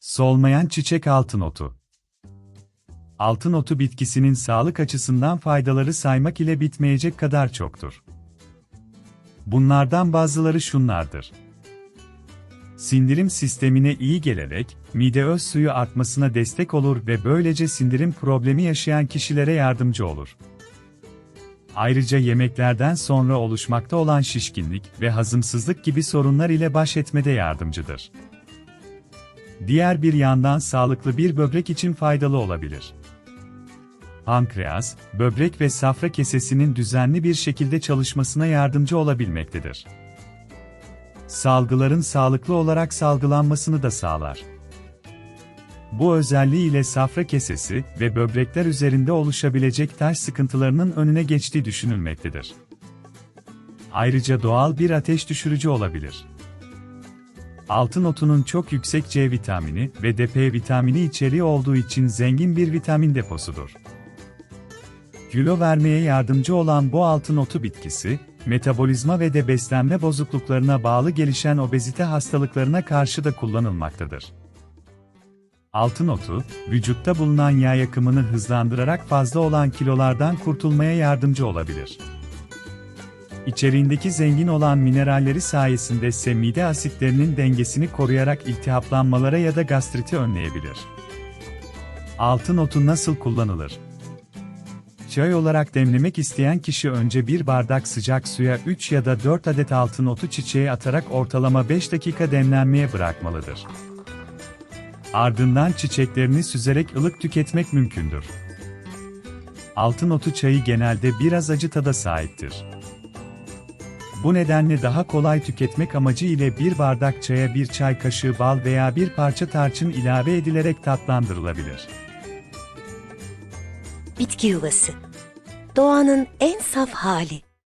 Solmayan çiçek altın otu. Altın otu bitkisinin sağlık açısından faydaları saymak ile bitmeyecek kadar çoktur. Bunlardan bazıları şunlardır. Sindirim sistemine iyi gelerek, mide öz suyu artmasına destek olur ve böylece sindirim problemi yaşayan kişilere yardımcı olur. Ayrıca yemeklerden sonra oluşmakta olan şişkinlik ve hazımsızlık gibi sorunlar ile baş etmede yardımcıdır. Diğer bir yandan sağlıklı bir böbrek için faydalı olabilir. Pankreas, böbrek ve safra kesesinin düzenli bir şekilde çalışmasına yardımcı olabilmektedir. Salgıların sağlıklı olarak salgılanmasını da sağlar. Bu özelliği ile safra kesesi ve böbrekler üzerinde oluşabilecek taş sıkıntılarının önüne geçtiği düşünülmektedir. Ayrıca doğal bir ateş düşürücü olabilir. Altın otunun çok yüksek C vitamini ve DP vitamini içeriği olduğu için zengin bir vitamin deposudur. Kilo vermeye yardımcı olan bu altın otu bitkisi, metabolizma ve de beslenme bozukluklarına bağlı gelişen obezite hastalıklarına karşı da kullanılmaktadır. Altın otu, vücutta bulunan yağ yakımını hızlandırarak fazla olan kilolardan kurtulmaya yardımcı olabilir. İçeriğindeki zengin olan mineralleri sayesinde ise mide asitlerinin dengesini koruyarak iltihaplanmalara ya da gastriti önleyebilir. Altın otu nasıl kullanılır? Çay olarak demlemek isteyen kişi önce bir bardak sıcak suya 3 ya da 4 adet altın otu çiçeği atarak ortalama 5 dakika demlenmeye bırakmalıdır. Ardından çiçeklerini süzerek ılık tüketmek mümkündür. Altın otu çayı genelde biraz acı tada sahiptir. Bu nedenle daha kolay tüketmek amacı ile bir bardak çaya bir çay kaşığı bal veya bir parça tarçın ilave edilerek tatlandırılabilir. Bitki yuvası. Doğanın en saf hali.